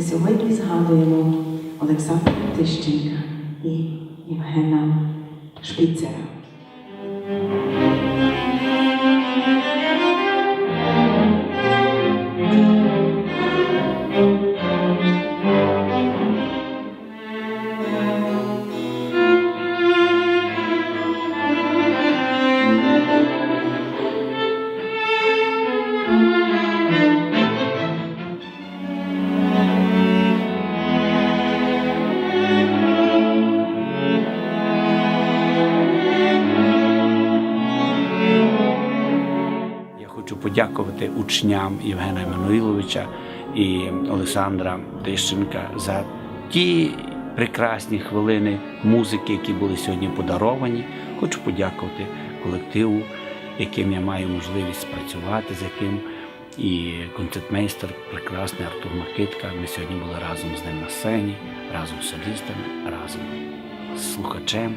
Ми сьогодні згадуємо Олександра Тищенка і Євгена Шпіцера. Хочу подякувати учням Євгена Еммануїловича і Олександра Тищенка за ті прекрасні хвилини музики, які були сьогодні подаровані. Хочу подякувати колективу, яким я маю можливість спрацювати, з яким і концертмейстер прекрасний Артур Макитка. Ми сьогодні були разом з ним на сцені, разом з солістами, разом з слухачем.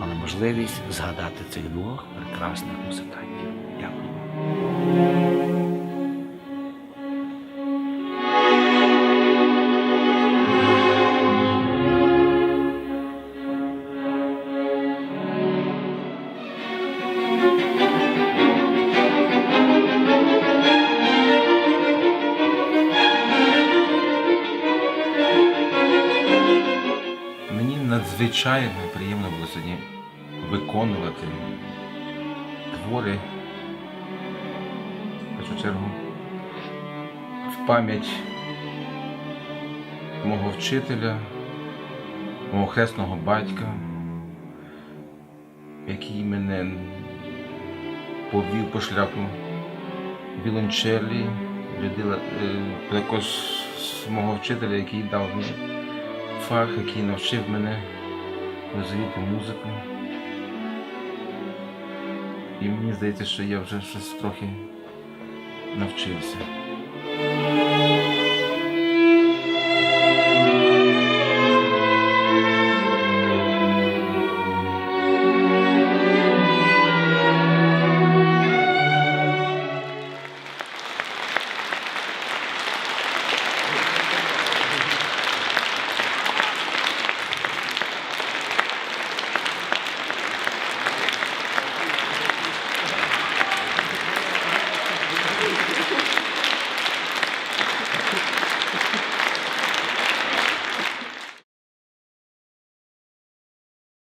Мали можливість згадати цих двох прекрасних музикантів. Надзвичайно приємно було сьогодні виконувати твори, першу чергу, в пам'ять мого вчителя, мого хресного батька, який мене повів по шляху вілончелі, е, також мого вчителя, який дав мені фах, який навчив мене розуміти музику. І мені здається, що я вже щось трохи навчився.